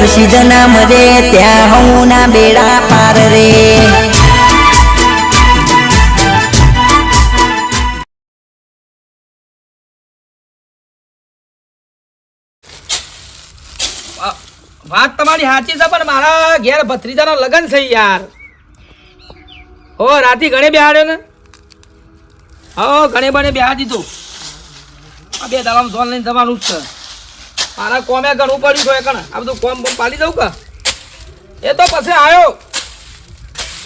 હર્ષિદ નામ રે ત્યાં હું ના બેડા પાર રે. વાત તમારી સાચી છે, પણ મારા ઘેર ભત્રીજાનો લગ્ન છે યાર. હો, રાતી ઘણે બેહાડ્યો ને? હો, ઘણે બને બેહા દીધું. બે દાડામાં ઝોન લઈને તમારું જ છે. મારા કોમે ઘણું પડ્યું છે કણ આ બધું કોમ બોમ પાડી દઉં કે? એ તો પછી આવ્યો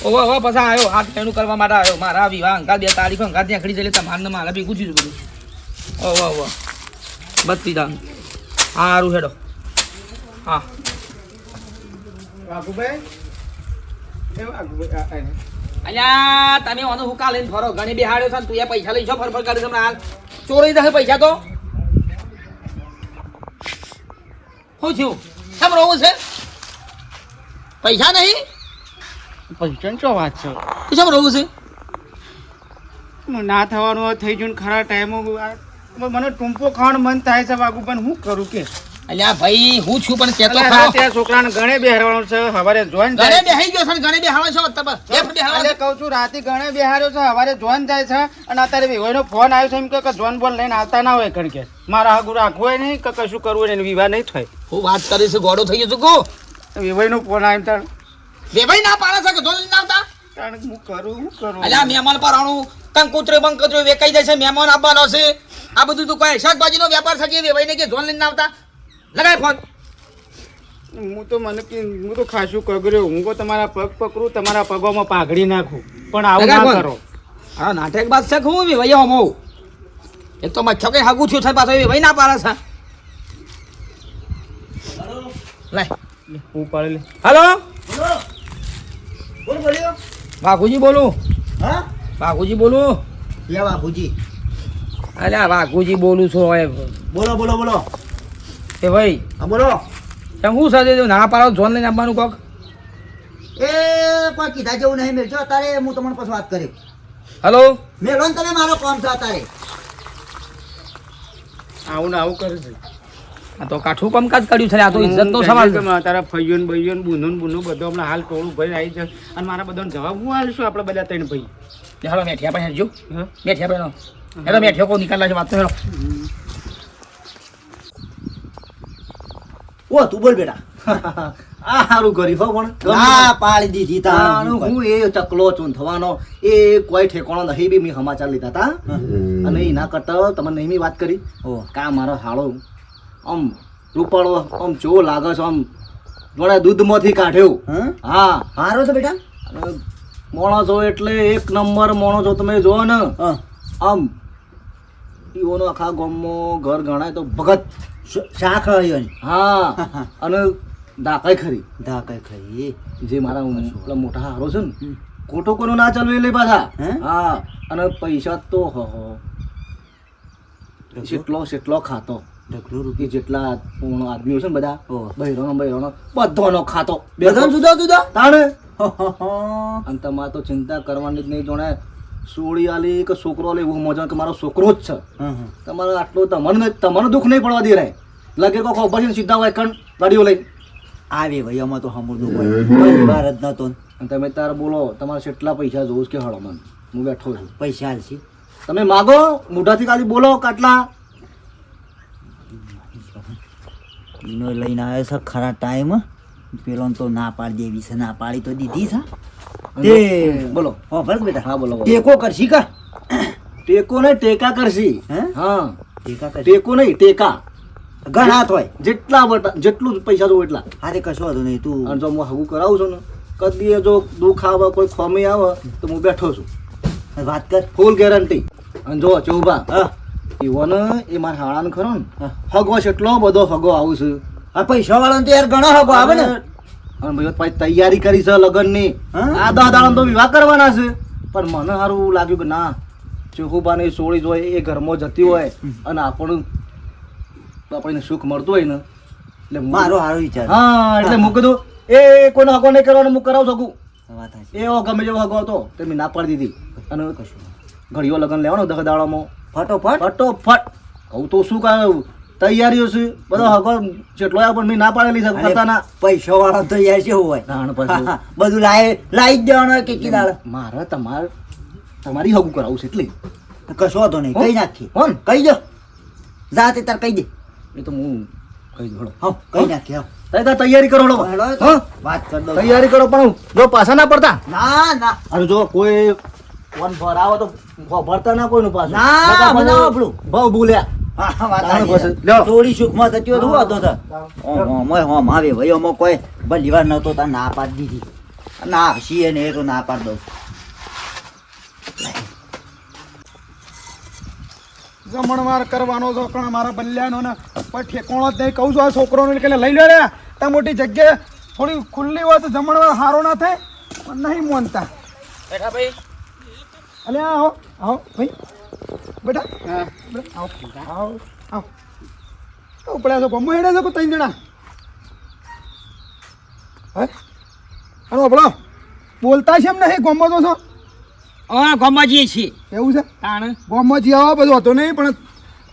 ઓહો ઓહો પછી આવ્યો હાથ એનું કરવા માટે આવ્યો મારા વિવાહ અંકા બે તારીખો અંકા ત્યાં ખડી એટલે તમારે મારે બી પૂછ્યું બધું. ઓહો ઓહો. દાન. સારું હેડો. હા. અલ્યા તમે ઓનો હુકા લઈને ફરો. ઘણી બિહાડ્યો છે તું એ પૈસા લઈ છો ફરફર કરી તમને હાલ. ચોરી જશે પૈસા તો? શું થયું કેમ રોવું છે? પૈસા નહીં? પંચન ચો વાત છે. તું કેમ રોવું છે? ના થવાનું થઈ ગયું ખરા ટાઈમો મને ટૂંપો ખાવાનું મન થાય છે બાગુ પણ હું કરું કે? અલ્યા ભાઈ હું છું પણ કેતો ખરો. આ છોકરાને ગણે બેહારવાનો છે હવારે જોઈન જાય બેહી ગયો છે ગણે બેહાડો છો? તબ એમ બેહાડો અલે કહું છું રાતે ગણે બેહાર્યો છે હવારે જોઈન જાય છે અને અત્યારે વિવાહનો ફોન આવ્યો છે એમ કે કે જોઈન લઈને આવતા ના હોય કણ કે. મારા હગું રાખવું હોય નહીં કે કશું કરવું નહીં વિવાહ નહીં થાય. હું વાત કરી છે ગોડો થઈ ગયો છું કો નો ફોન આવ્યો તાર વેવાઈ ના પાડે છે કે ધોલ ના આવતા? તાણ હું કરું હું કરું. અલ્યા મહેમાન પરાણું કંકુતરે બંકુતરે વેકાઈ જાય છે મહેમાન આવવાનો છે. આ બધું તું કહે શાકભાજીનો વેપાર છે કે વેવાઈને કે ઝોન લઈને આવતા? લગાય ફોન હું તો મને કે હું તો ખાસું કગર્યો. હું તો તમારા પગ પકડું તમારા પગોમાં પાઘડી નાખું. પણ આવું ના કરો. હા નાટક બાદ છે હું વેવાઈ હમો એક તો મચ્છો કઈ હાગું થયું થાય પાછો વેવાઈ ના પાડે છે. લાય. હું પાડી લે હાલો? કોણ બોલ્યો. વાઘુજી બોલું. હા? વાઘુજી બોલું. લે બાપુજી અલ્યા વાઘુજી બોલું છું હવે. બોલો બોલો બોલો. એ ભાઈ હા બોલો. કેમ હું સાથે ના પાડો જોન લઈને આવવાનું કોક? એ પણ કીધા જેવું નહીં મેળજો અત્યારે હું તમને પછી વાત કરી. હલો? મેળો ને તમે મારો કોમ છો અત્યારે. આવું ને આવું કરે છે. આ તો કાઠું કામકાજ કર્યું છે આ તો ઇજ્જતનો સવાલ છે તારા ફૈયો ને ભાઈઓ ને બુનો ને બુનો બધો હમણાં હાલ ટોળું ભરી આવી છે. અને મારા બધાને જવાબ હું આલીશું આપણે બધા ત્રણ ભાઈ? હાલો મેઠિયા પાસે જો મેઠિયા પહેલો હેલો મેઠિયો કો નિકાલ છે વાત તો હેલો ઓ તું બોલ બેટા. આ સારું કરી હો પણ આ પાડી દીધી તાનું હું એ ચકલો છું થવાનો. એ કોઈ ઠેકાણો નહીં બી મેં સમાચાર લીધા હતા અને એના કરતા તમે નહીં વાત કરી. ઓ. કા મારો હાળો આમ રૂપાળો આમ જો લાગે છે આમ જોડે દૂધમાંથી કાઢ્યો. હા? હારો છે બેટા? મોણો છો એટલે એક નંબર મોણો છો તમે જો ને. આમ ઈઓનો આખા ગામમાં ઘર ગણાય તો ભગત. શાખ હા. અને ધાકાય ખરી. ધાકાય ખરી. જે મારા પેલા મોટા હારો છે ને. ખોટો કોનો ના ચાલવે લે પાછા. હે? અને પૈસા તો હો કેટલો જેટલો ખાતો. ઢગલો રૂપી રૂપિયા જેટલા પૂર્ણ આદમીઓ છે ને બધા ઓહ. બહેરોનો બધોનો ખાતો. બધા જુદા જુદા? તાણે? અને તમારે તો ચિંતા કરવાની જ નહીં જોણે. સોળી આલી કે છોકરો આલી એવું મજા કે મારો છોકરો જ છે. હા તમારે આટલું તમને તમને દુઃખ નહીં પડવા દે રહે લગે કો ખબર છે સીધા હોય કણ ગાડીઓ લઈ આવે ભાઈ અમાર તો સમૃદ્ધ હોય. ભારત ના. તો તમે તાર બોલો તમારે કેટલા પૈસા જોઉં કે હળો મને. હું બેઠો છું. પૈસા હાલશી તમે માગો મોઢાથી ખાલી બોલો કેટલા. ઈનો લઈને આવ્યો છે ખરા ટાઈમ પેલો તો ના પાડી દેવી છે ના પાડી તો દીધી છે. તે બોલો. હા ભરત બેટા. હા બોલો. ટેકો કરશી કા? ટેકો નહીં ટેકા કરશી. હે? હા. ટેકા ટેકો નહીં ટેકા. ઘણા હોય જેટલા બટા જેટલું પૈસા જોવું એટલા. અરે કશો વાંધો નહીં તું અને જો હું હગું કરાવું છું ને કદી એ જો દુઃખ આવે કોઈ ખોમી આવે તો હું બેઠો છું. વાત કર. ફૂલ ગેરંટી અને જો ચૌબા હા. એવો ને એ મારા હાળાને ખરો ને? હગો છે એટલો બધો હગો આવું છે. આ પૈસા વાળાને તો યાર ઘણો હગો આવે ને? અને ભાઈ પછી તૈયારી કરી છે લગ્નની? આ દહ દાડા તો વિવાહ કરવાના છે. પણ મને સારું લાગ્યું કે ના ચોખુબાની સોળી જ હોય એ ઘરમાં જતી હોય અને આપણું આપણને સુખ મળતું હોય ને એટલે મારો સારો વિચાર. હા એટલે મૂકી કીધું એ કોઈનો હગો નહીં કરવાનો હું કરાવું શકું? એવો ગમે જેવો હગો હતો તે મેં ના પાડી દીધી. અને કશું. ઘડીઓ લગ્ન લેવાનો દહ દાડામાં. ફટોફટ. ફટોફટ. હું તો શું કહ્યું તૈયારીઓ છે. બધો હગો જેટલો આવ્યો પણ મેં ના પાડેલી છે પોતાના પૈસા વાળા તૈયાર છે હોય. નાણ હા, બધું લાય લાઈ જ દેવાનું કે કિનારે મારે તમાર તમારી હગું કરાવવું છે એટલે. કશો વાંધો નહીં. કઈ નાખીએ. હો ને? કહી દો. જાતે તાર કહી દે. એ તો હું કહી દઉં. હા કઈ નાખીએ હા. તૈયારી કરો હેડો. વાત કર દો તૈયારી કરો પણ જો પાછા ના પડતા. ના ના. અને જો કોઈ ફોન પર તો ભરતા ના કોઈનું પાછું. ના, આપણું. થોડી સુખમાં થતી હોય તો આવે ભાઈ કોઈ. ભલી વાર નહોતો તાર ના પાડી દીધી. ના આવશી ને એ તો ના પાડી દઉં. જમણવાર કરવાનો છો મારા બલ્યાનો ને કોઈ ઠેકોણો જ નહીં. કહું છું આ છોકરોને કે લઈ લે રે. ત્યાં મોટી જગ્યાએ થોડી ખુલ્લી હોય તો જમણવાર સારો ના થાય પણ નહીં મોનતા. બેઠા ભાઈ અલે આવો આવો ભાઈ. બેટા હા. બેટા, આવો આવો આવો. તો પડ્યા છો ગમો હેડે છે ત્રણ જણા? હે? હાલો બોલો બોલતા છે એમ નહીં ગમો તો છો? હા ગામમાં જઈએ છીએ. એવું છે? તાણ. આવો બધું હતો નહીં પણ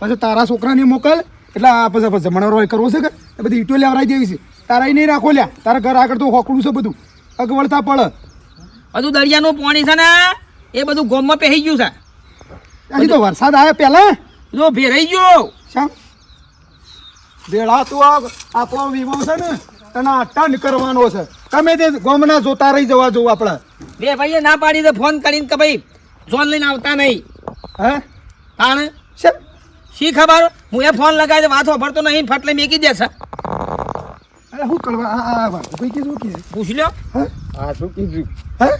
પછી તારા છોકરાને મોકલ એટલે આ પછી પછી જમણવાર કરવો છે કે? એ બધી ઈટો લેવરાઈ દેવી છે. તારા એ નહીં રાખો લ્યા. તારા ઘર આગળ તો હોકડું છે બધું. અગવડતા પડે. બધું દરિયાનું પાણી છે ને? એ બધું ગોમમાં પહેરી ગયું છે અહીં તો વરસાદ આવ્યા પહેલા જો ભેરાઈ ગયો ભેળા તું આ આપણો વીમો છે ને તને ટન કરવાનો છે તમે તે ગોમના જોતા રહી જવા જોવું આપણે બે ભાઈએ ના પાડી દે ફોન કરીને કે ભાઈ જોન લઈને આવતા નહીં હે તાણ છે શી ખબર હું એ ફોન લગાવી દે વાત વાપરતો નહીં ફટલે મેકી દેશે અરે શું કરવા આ આ વાત કીધું કે પૂછ લ્યો હા શું કીધું હે?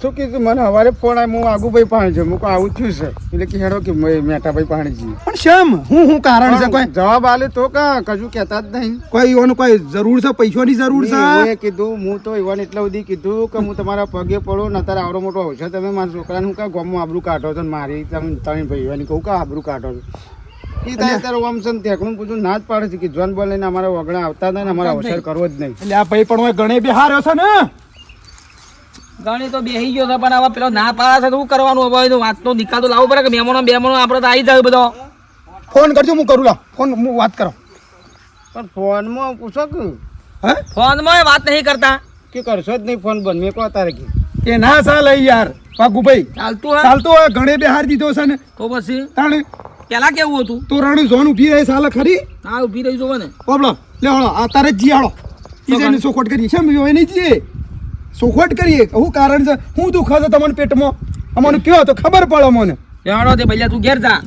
શું કીધું? મને હવારે ફોન આવ્યો હું આગુભાઈ પાણી છે કહું આવું થયું છે. એટલે કે હેડો કે મેટાભાઈ પાણી છે પણ શેમ? હું હું કારણ છે કોઈ? જવાબ આલે તો કા? કશું કહેતા જ નહીં. કોઈ એવાનું કોઈ જરૂર છે? પૈસાની જરૂર છે? મેં કીધું હું તો એવાને એટલા સુધી કીધું કે હું તમારા પગે પડો ને તારે આવડો મોટો આવશે તમે મારા છોકરાને હું કા ગામમાં આબરૂ કાઢો છો ને મારી તમે ત્રણ ભાઈઓની કહું કા આબરૂ કાઢો છો? એ તારે તારે ઓમ છે ને ટેકણું પૂછું ના જ પાડે છે કે જોન બોલે અમારા વગણા આવતા ને અમારા અવસર કરવો જ નહીં. એટલે આ ભાઈ પણ ગણે બિહાર્યો છે ને? ગણી તો બેસી ગયો છે પણ હવે પેલો ના પાડે છે તો શું કરવાનું? હવે વાત વાતનો નિકાલ તો લાવવો પડે કે મહેમાનો બેમાનો આપણે તો આવી જાય બધો. ફોન કરજો હું કરું લાવ. ફોન હું વાત કરો. પણ ફોનમાં પૂછો કે? હે? ફોનમાં વાત નહીં કરતા. કે કરશો જ નહીં ફોન બંધ. મેં કહો તારે કે. કે ના ચાલે યાર વાઘુભાઈ. ચાલતું હા ચાલતો હોય ગણે બિહાર દીધો છે ને. તો પછી? તાણે પેલા કેવું હતું? તો રાણી ઝોન ઊભી રહી ચાલે ખરી? હા ઊભી રહી જોવે ને. બોલો લે હળો આ તારે જી હળો ઈ જઈને સોખોટ કરી છે એમ નહીં જીએ સોખોટ કરીએ. શું કારણ છે હું દુખે છે તમને પેટમાં? અમને કયો તો ખબર પડે મને જાણો તે ભૈયા તું ઘેર જા.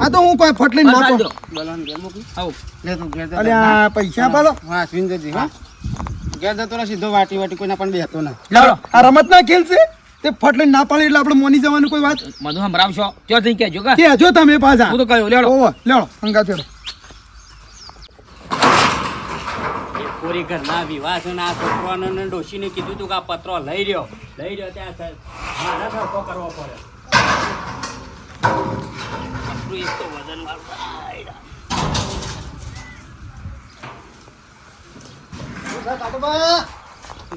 આ તો હું કોઈ ફટ મોટો આવો. લે તું ઘેર જા. અરે આ પૈસા પાડો. હા અશ્વિન હા. ઘેર જતો રહે સીધો વાટી વાટી કોઈના પણ બેહતો ના. લાવો. આ રમત ના ખેલ છે? તે ફટલી ના પાડી એટલે આપણે મોની જવાનું કોઈ વાત? મધુ સંભળાવશો. જો થઈ કહેજો કે? કે જો તમે પાછા. હું તો કહ્યું લેડો લેડો હંગા થેડો પૂરી ઘરના વિવાહ છે ને આ છોકરાને ને ડોશીને કીધું તું કે આ પત્રો લઈ રહ્યો. લઈ રહ્યો ત્યાં મારા સરખો કરવો પડે. પતરું એક તો વજનવાળું.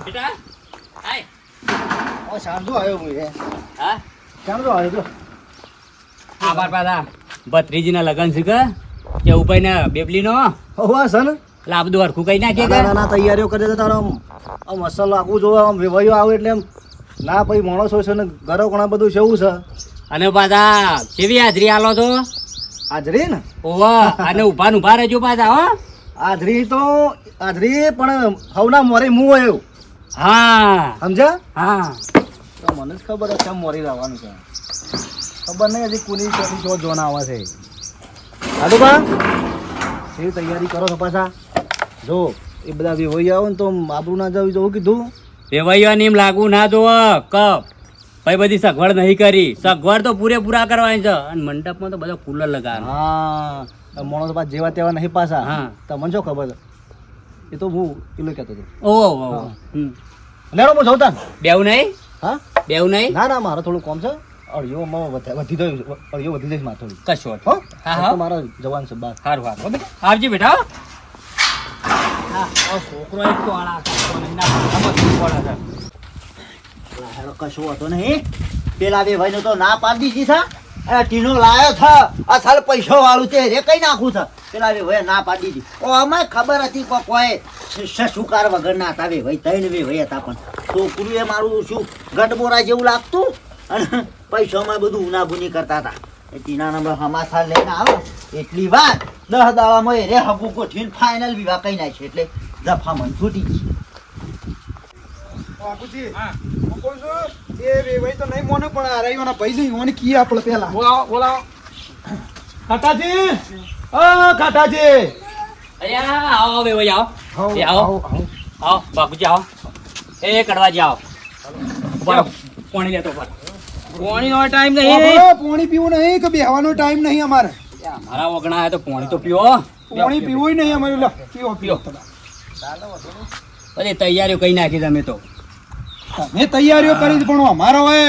બેટા આય. સાંજો આવ્યો હું હા? સાંજો આવ્યો તો. ભત્રીજીના લગન છે કે? કે ઉપાય ને બેબલીનો? હોવા છે ને એટલે આ બધું હરખું કઈ નાખીએ કે તૈયારીઓ કરી દેતા તારો આમ અસલ આખું જોવા આમ વેવાયો આવે એટલે એમ ના પછી માણસો છે ને ઘરો ઘણા બધું છે એવું છે. અને પાછા કેવી હાજરી આલો તો? હાજરી ને? ઓવા અને ઊભા ને ઊભા રહેજો પાછા હો. હાજરી તો હાજરી પણ હવના મોરે મું આવ્યો હા. સમજ્યા? હા. તો મને જ ખબર છે મોરી રહેવાનું છે. ખબર નહીં હજી કુની ચોથી ચોથ જોન આવે છે. બા એવી તૈયારી કરો છો પાછા? જો એ બધા વિહોઈ આવો ને તો આબરું ના જવું જવું કીધું. વેવાઈઓને એમ લાગુ ના જોવો કપ. ભાઈ બધી સગવડ નહીં કરી. સગવડ તો પૂરેપૂરા કરવાની છે. અને મંડપમાં તો બધા કુલર લગાવે. હા મોણો પાછા જેવા તેવા નહીં પાછા. હા. તમને શું ખબર? છે એ તો હું પેલું કહેતો હતો. ઓહો. લેડો હું જવતા બેવ નહીં? હા? બેવ નહીં? ના ના મારે થોડું કોમ છે. અળિયો વધી ગયું અળિયો વધી જઈશ મારે થોડું. કશો હો? હા. મારો જવાનું છે બહાર સારું સારું આવજી બેટા. છોકરો એક કશું હોતો નહીં પેલા બે ભાઈ તો ના પાડી દીધી છે આ ટીનો લાયો છે આ સાલ છે રે કઈ નાખું છે પેલા વેવાઈએ ના પાડી દીધી ઓ અમે ખબર હતી કોઈ શ- શશુકાર વગર ના હતા વેવાઈ ત્રણ વેવાઈ હતા પણ છોકરું એ મારું શું ગઢબોરા જેવું લાગતું? અને પૈસામાં બધું ઉનાગુની કરતા હતા. એ ટીના નંબર હમાસા લઈને આવો. એટલી વાર દસ દાડામાં એ રે હગું ગોઠવીને ફાઇનલ વિવાહ કઈ નાખ્યો એટલે દફા મન છૂટી ગઈ. બાપુજી હું. કહું છું એ વેવાઈ તો નહીં મોને પણ આ રહીવાના ભાઈ છે ઈવોને કીએ આપણે પહેલા. બોલાવો બોલાવો. ખાટાજી! ઓ ખાટાજી! અલ્યા આવો બે આવો. આવો, એ આવો. આવો, બાપુજી આવો. એ કડવાજી આવો. પાણી લેતો રહો. પાણીનો ટાઈમ નહીં પોણી પાણી પીવું નહીં કે બેહવાનો ટાઈમ નહીં અમારે? મારા વગણા તો પાણી તો પીવો પાણી પીવું નહીં અમારે. લો પીવો પીવો અરે તૈયારીઓ કઈ નાખી તમે તો. તમે તૈયારીઓ કરી પણ અમારો હવે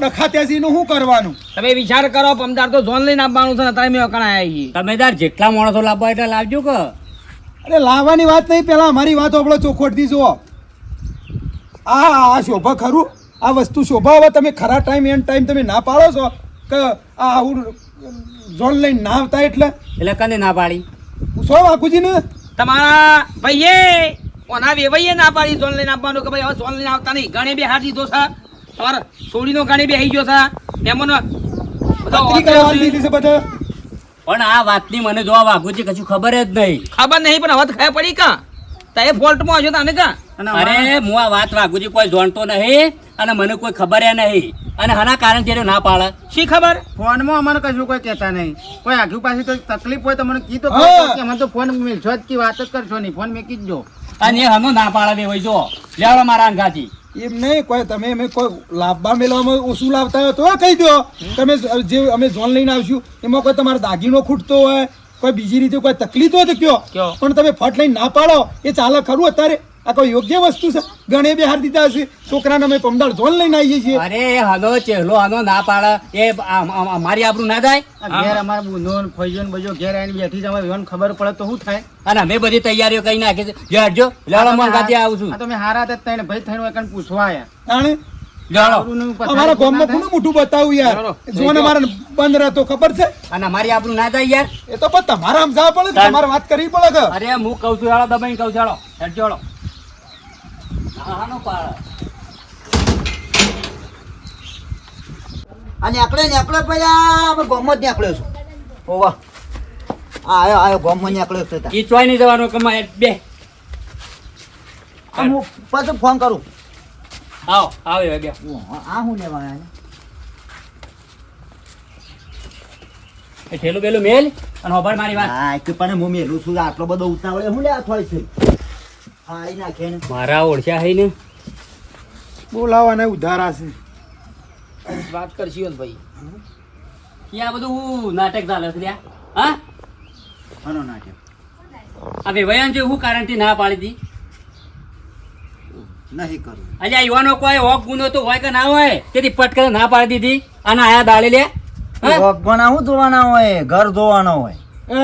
ડખા નું શું કરવાનું? તમે વિચાર કરો પમદાર તો ઝોન લઈને આપવાનું છે ને અત્યારે મેં અકણા આવી તમે તાર જેટલા માણસો લાવવા એટલે લાવજો કે. અરે લાવવાની વાત નહીં પેલા અમારી વાત આપણો ચોખોટથી જુઓ. આ આ શોભા ખરું. આ વસ્તુ શોભા તમે ખરા ટાઈમ એન્ડ ટાઈમ તમે ના પાડો છો કે આ આવું ઝોન લઈને ના આવતા એટલે? એટલે કને ના પાડી? સો વાકુજી ને તમારા ભાઈએ ઓના વેવાઈએ ના પાડી ઝોન લઈને આપવાનું કે ભાઈ હવે ઝોન લઈને આવતા નહીં. ગણે બે હાર દીધો છે. તમારા સોડીનો ગણે બે આવી ગયો છે. મહેમાનો છે. છે પણ આ વાતની મને જોવા વાઘુજી કશું ખબર જ નહીં. ખબર નહીં પણ હવે તો ખબર પડી કા. તો એ ફોલ્ટમાં હશો તને કા? અરે હું આ વાત વાઘુજી કોઈ જાણતો નહીં અને મને કોઈ ખબર એ નહીં. અને આના કારણથી ના પાડે. શી ખબર? ફોનમાં અમને કશું કોઈ કહેતા નહીં. કોઈ આગુ પાસે તો તકલીફ હોય તો મને કીધો કે મને તો ફોન મિલશો જ કી વાત જ કરશો નહીં. ફોન મેં કીધો અને એ હનો ના પાડે બે જો. લેવડો મારા અંગાથી. એમ નહીં કોઈ તમે અમે કોઈ લાભવા મેળવવામાં ઓછું લાવતા હોય તો કહી દો. તમે જે અમે ઝોન લઈને આવશું એમાં કોઈ તમારો દાગીનો ખૂટતો હોય કોઈ બીજી રીતે કોઈ તકલીફ હોય તો કયો? પણ તમે ફટ લઈને ના પાડો. એ ચાલે ખરું અત્યારે. આ કોઈ યોગ્ય વસ્તુ છે? ગણે બે હાર દીધા હશે. છોકરાને અમે પમદાળ ઝોન લઈને આવીએ છીએ. અરે એ હનો ચહેલો હનો ના પાડે. એ મારી આપણું ના જાય? ઘેર અમારા બુંદો ફૈજો ને બજો ઘેર આવીને બેઠી જવા એમને ખબર પડે તો શું થાય? અને અમે બધી તૈયારીઓ કઈ નાખી છે. લેવડજો લાડો મન ખાતે આવું છું. તમે તો મેં હારા હતા તઈને ભાઈ થઈને પૂછવા આયા. અમારા ગામમાં ના કોનું મોટું બતાવું યાર? ઝોન અમારે બંધ રહેતો ખબર છે? અને મારી આપણું ના જાય યાર. એ તો પણ તમારે સમજાવવા પડે કે તમારે વાત કરવી પડે કે? અરે હું કઉ છું હેળો દબાઈ કઉ છું હેળો હેડજો હેળો હાનો પાડે. આ નેકળે નેકળે પેલા અમે ગોમમાં જ નેકળ્યો છું. ઓવા આ આયો આયો ગોમમાં નેકળ્યો છે. ઈ ચોય નહીં જવાનું કમાય. બે. હું પાછો ફોન કરું. આવો આવે હવે બે આ હું લેવાના એ ઠેલું બેલું મેલ અને હોભળ મારી વાત. હા કે પણ હું મેલું છું આટલો બધો ઉતાવળે હું લે થોય છે? ખાઈ નાખે ને. મારા ઓળખ્યા હઈ ને? બોલાવાને ઉધારા છે. વાત કરશી ભાઈ. ઈ આ બધું નાટક ચાલે છે હા? આનો નાટક. આ વેવાયાન જો હું કારણથી ના પાડી દી નહીં કરું અલ્યા યુવાનો કોઈ હોક ગુનો તો હોય કે ના હોય? તેથી પટકન ના પાડી દીધી. અને આયા દાળી લે. હોક ભગવાન શું જોવાના હોય? ઘર જોવાનો હોય? એ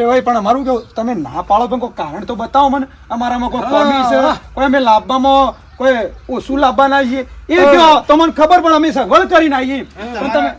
એ ભાઈ પણ અમારું કેવું તમે ના પાડો પણ કોઈ કારણ તો બતાવો મને. અમારામાં કોઈ કમી છે? કોઈ અમે લાભવામાં કોઈ ઓછું લાભવાના છીએ? એ કહો તમને મને ખબર પણ અમે સગવડ કરીને આવીએ. પણ તમે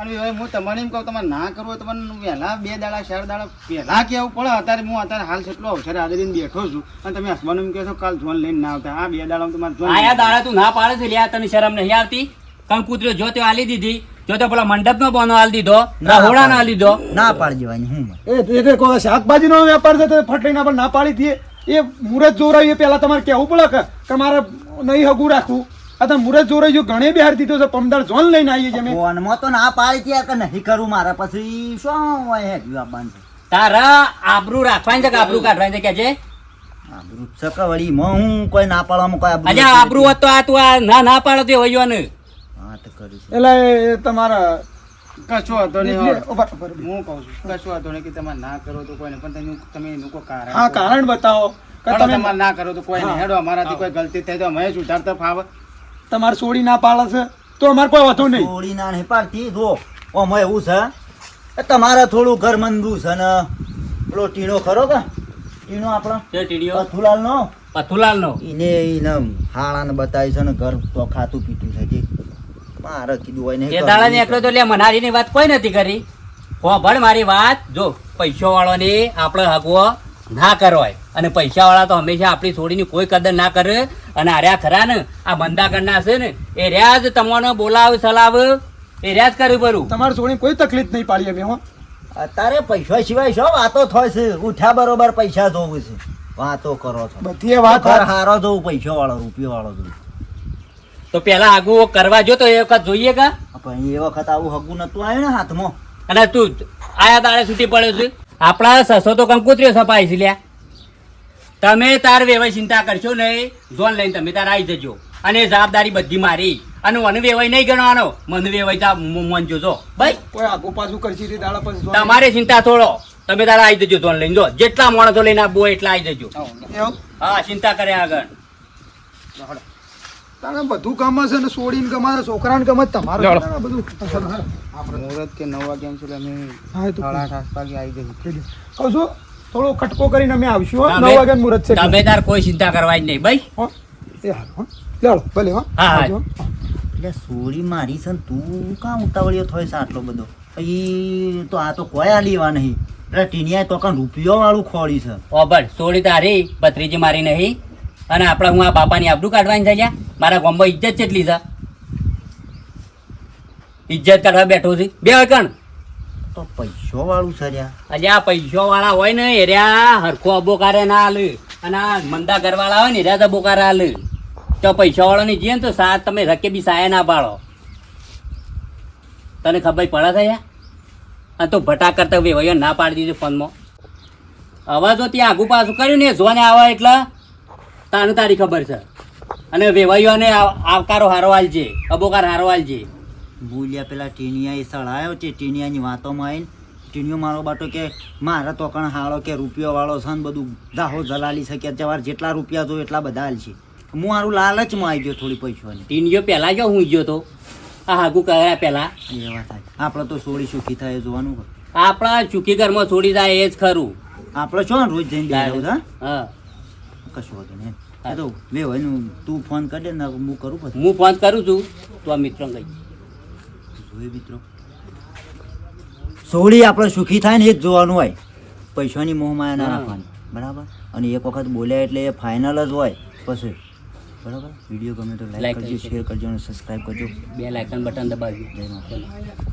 અને હવે હું તમને એમ કહું તમારે ના કરવું હોય તમને મને વહેલા બે દાડા ચાર દાડા પહેલા કેવું પડે. અત્યારે હું અત્યારે હાલ છેટલો અવસર આદરીને બેઠો છું. અને તમે હસવાનું એમ કહો છો કાલ જોન લઈને ના આવતા. આ બે દાડા તમારે જોન આયા દાડા તું ના પાડે છે લ્યા તને શરમ નહીં આવતી. કંકુતરીઓ જો તે આલી દીધી જો તો પેલા મંડપ નો બોનો આલી દીધો રહોડા ના લીધો ના પાડી દેવાની હું એ એ કોઈ શાકભાજીનો વેપાર છે તો ફટ લઈને આપણે ના પાડી દઈએ એ મુરત જોરાવીએ એ પહેલા તમારે કહેવું પડે કે કે મારે નહીં હગું રાખવું. આ તો જોરે જો ઘણે બિહાર દીધો છે પમદાર જોન લઈને આવીએ છીએ અમે. ફોનમાં તો ના પાડી ત્યાં કે નહીં કરું મારા પછી શું હોય હે જવાબ તારા આબરૂ રાખવાની છે કે આબરૂ કાઢવાની છે કે છે આબરૂ સકવડી માં હું કોઈ ના પાડવામાં કોઈ આબરૂ અલ્યા આબરૂ હોત તો આ તું આ ના ના પાડો તે હોય ને હા તો કરું છું. એટલે એ તમારા કશો હતો નહીં રહો. હું કહું છું કશો હતો નહીં કે તમારે ના કરો તો કોઈ નહીં પણ તમે તમે એનું કોઈ કારણ હા કારણ બતાવો કે તમે ના કરો તો કોઈ હેડો અમારાથી કોઈ ગલતી થઈ તો અમે તો ફાવે તમારે સોડી ના પાડે છે તો અમારે કોઈ વાંધો નહીં. સોડી ના નહીં પાડતી જો ઓમાં એવું છે. એ તમારે થોડું ઘર મંદું છે ને. પેલો ટીણો ખરો કે? ટીણો આપણો? પથુલાલ નો પથુલાલ નો એને એને હાળાને બતાવી છે ને ઘર તો ખાતું પીતું છે જે મારે કીધું હોય ને તે દાડા ને એકલો તો લે મનારી ની વાત કોઈ નથી કરી. હોભળ મારી વાત જો પૈસા વાળાને આપણે હગવો ના કરવાય અને પૈસા વાળા તો હંમેશા આપણી છોડીની કોઈ કદર ના કરે અને આર્યા ખરા ને? આ બંદા કરના છે ને? એ રહ્યા જ તમને બોલાવ સલાવ. એ રહ્યા જ કર્યું પરું તમારે છોડીને કોઈ તકલીફ નહીં પાડી અમે હો. અત્યારે પૈસા સિવાય શું વાતો થાય છે? ઉઠ્યા બરોબર પૈસા જોવું છે. વાતો કરો છો. બધી વાત હારો જોવું પૈસા વાળો રૂપિયો વાળો જોવું તો પેલા આગુ કરવા જો તો એ વખત જોઈએ કા? પણ એ વખત આવું હગું નતું આવ્યું ને હાથમાં. અને તું આયા તારે છૂટી પડ્યો છે. આપણા સસો તો કંકુત્રીઓ સપાય છે લ્યા. તમે તાર વેવાય ચિંતા કરશો નહીં. ઝોન લઈને તમે તાર આવી જજો. અને જવાબદારી બધી મારી. અને મને વેવાય નહીં ગણવાનો. મને વેવાય તા મન જોજો. ભાઈ કોઈ આગુ પાછું કરશી તે દાડા પછી તમારે ચિંતા થોડો. તમે તારા આવી જજો ઝોન લઈને. જો જેટલા માણસો લઈને આપવો એટલા આવી જજો. હા ચિંતા કરે આગળ. તારે બધું કામ છે ને છોડીને ગમારે છોકરાને ગમે તમારે બધું. મુહૂર્ત કે નવ વાગ્યા સુધી અમે હા, એ તો સાડા આઠ આસપાસ આવી જઈશું કહું છું થોડો કટકો કરીને અમે આવશું નવ વાગ્યા મુહૂર્ત છે તમે તાર કોઈ ચિંતા કરવા નહીં. ભાઈ હો? એ હારું, હો. લેવડો, ભલે હા, હા. એટલે સોરી મારી છે તું કાં ઉતાવળિયો થયો છે આટલો બધો? પછી તો આ તો કોઈ આ લેવા નહીં. એટલે ટીનિયા તો કાં રૂપિયો વાળું ખોળી છે. ઓબડ સોરી તારી ભત્રીજી મારી નહીં. અને આપણે હું આ બાપાની આબડું કાઢવાની થઈ ગયા મારા ગોમ્બો ઇજ્જત કેટલી છે? ઇજ્જત કાઢવા બેઠો છે. બે કણ તો પૈસો વાળું છે ર્યા આ પૈસો વાળા હોય ને, એ રહ્યા, હરખો અબોકારે ના હાલે. અને આ મંદા ઘરવાળા હોય ને, એ રહ્યા તો બોકારે હાલે. તો પૈસા વાળો ની ને તો સાત તમે રકે બી સાયા ના પાડો. તને ખબર પડે છે યાર આ તો ભટા કરતા વેવાયો ના પાડી દીધું ફોનમાં. હવે જો ત્યાં આગુ પાછું કર્યું ને, જોને આવે એટલે, તાનું તારી ખબર છે. અને વેવાઈઓને આવકારો હારો હાલજે અબોકાર હારો હાલજે બોલ્યા પેલા ટીણિયા એ સળાયો છે. ટીણિયાની વાતોમાં આવીને ટીનિયો મારો બાટો કે મારે તો કણ હાળો કે રૂપિયો વાળો છે ને બધું જાહો જલાલી શકે. જવાર જેટલા રૂપિયા જો એટલા બધા હાલ છે. હું મારું લાલચમાં આવી ગયો થોડી પૈસાની. ટીણિયો પહેલા ગયો હું ગયો તો? આ હાગુ કર્યા પહેલા એ વાત આપણે તો સોળી સુખી થાય જોવાનું આપણા ચૂકી ઘરમાં છોડી જાય એ જ ખરું. આપણે છો ને રોજ જઈને બેહવું હા? કશું નહીં. એ તો લે ને તું ફોન કરી દે ને હું કરું પછી. હું ફોન કરું છું. તો આ મિત્રો કઈ જોઈએ મિત્રો. સોળી આપણે સુખી થાય ને એ જ જોવાનું હોય. પૈસાની મોહમાયા ના રાખવાની. બરાબર? અને એક વખત બોલ્યા એટલે એ ફાઇનલ જ હોય. પછી. બરાબર? વીડિયો ગમે તો લાઈક કરજો કરજો. શેર કરજો અને સબસ્ક્રાઈબ કરજો. બે લાઇકન બટન દબાવજો. જય માતા